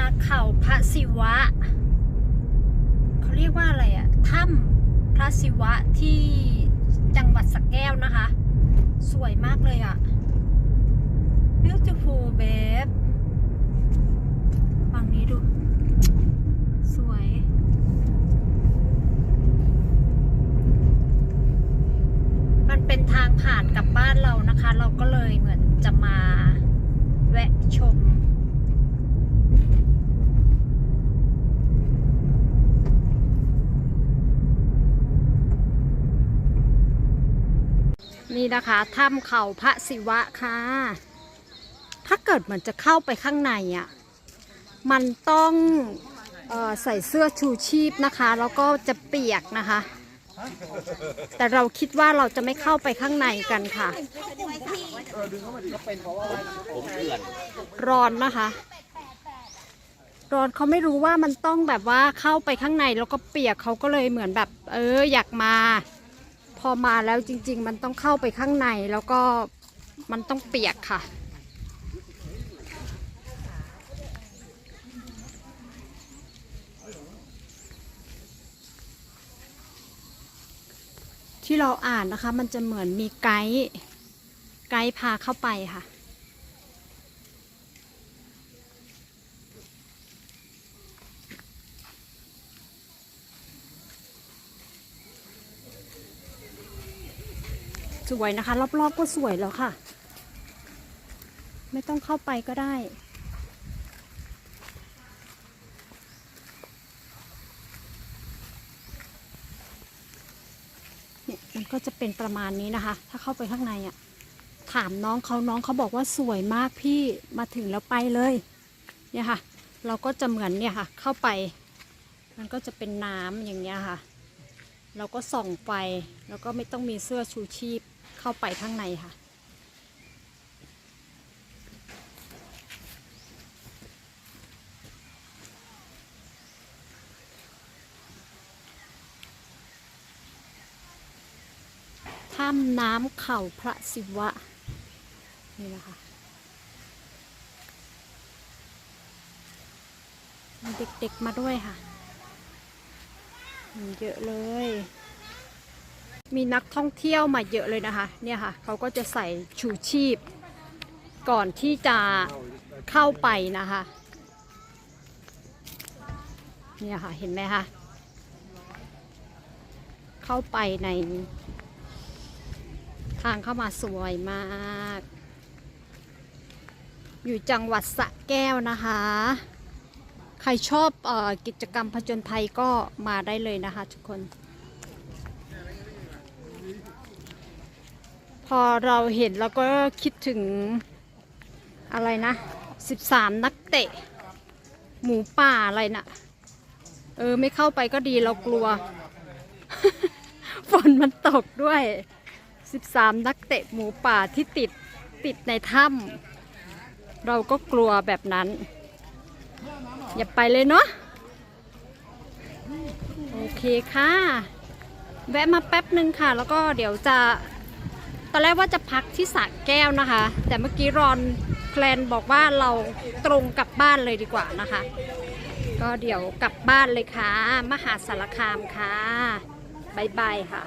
าเขาพระศิวะ เขาเรียกว่าอะไรอะถ้ำพระศิวะที่จังหวัดสระแก้วนะคะ สวยมากเลยอะ beautiful babe ฟังนี้ดู สวย มันเป็นทางผ่านกับบ้านเรานะคะ เราก็เลยเหมือนจะมาแวะชม นี่นะคะถ้ำเขาพระศิวะค่ะ ถ้าเกิดมันจะเข้าไปข้างในอะ มันต้องออใส่เสื้อชูชีพนะคะ แล้วก็จะเปียกนะคะ แต่เราคิดว่าเราจะไม่เข้าไปข้างในกันค่ะ ร้อนนะคะ ร้อนเขาไม่รู้ว่ามันต้องแบบว่าเข้าไปข้างในแล้วก็เปียกเขาก็เลยเหมือนแบบ เอออยากมา พอมาแล้วจริง ๆ มันต้องเข้าไปข้างในแล้วก็มันต้องเปียกค่ะ ที่เราอ่านนะคะมันจะเหมือนมีไกด์ไกด์พาเข้าไปค่ะ สวยนะคะ รอบๆก็สวยแล้วค่ะ ไม่ต้องเข้าไปก็ได้ เนี่ยมันก็จะเป็นประมาณนี้นะคะ ถ้าเข้าไปข้างในอะ่ะ ถามน้องเขาน้องเขาบอกว่าสวยมากพี่มาถึงแล้วไปเลย เนี่ยค่ะ เราก็จะเหมือนเนี่ยค่ะ เข้าไป มันก็จะเป็นน้ำอย่างเงี้ยค่ะเราก็ส่องไฟแล้วก็ไม่ต้องมีเสื้อชูชีพ เข้าไปข้างในค่ะ ถ้ำน้ำเข่าพระศิวะ นี่นะคะมีเด็กๆมาด้วยค่ะ เยอะเลย มีนักท่องเที่ยวมาเยอะเลยนะคะเนี่ยค่ะเขาก็จะใส่ชูชีพ ก่อนที่จะเข้าไปนะคะเนี่ยค่ะเห็นไหมคะเข้าไปใน ทางเข้ามาสวยมาก อยู่จังหวัดสะแก้วนะคะ ใครชอบออกิจกรรมผจญภัยก็มาได้เลยนะคะทุกคน พอเราเห็นเราก็คิดถึงอะไรนะ 13 นักเตะ หมูป่าอะไรนะ่ะ เออไม่เข้าไปก็ดีเรากลัว ฝนมันตกด้วย 13 นักเตะหมูป่าที่ติดติดในถ้ำเราก็กลัวแบบนั้น อย่าไปเลยเนาะโอเคค่ะ แวะมาแป๊บหนึ่งค่ะ แล้วก็เดี๋ยวจะ อนแรกว่าจะพักที่สระแก้วนะคะ แต่เมื่อกี้รอนแคลนบอกว่าเราตรงกลับบ้านเลยดีกว่านะคะ ก็เดี๋ยวกลับบ้านเลยค่ะ มหาสารคามค่ะบายบายค่ะ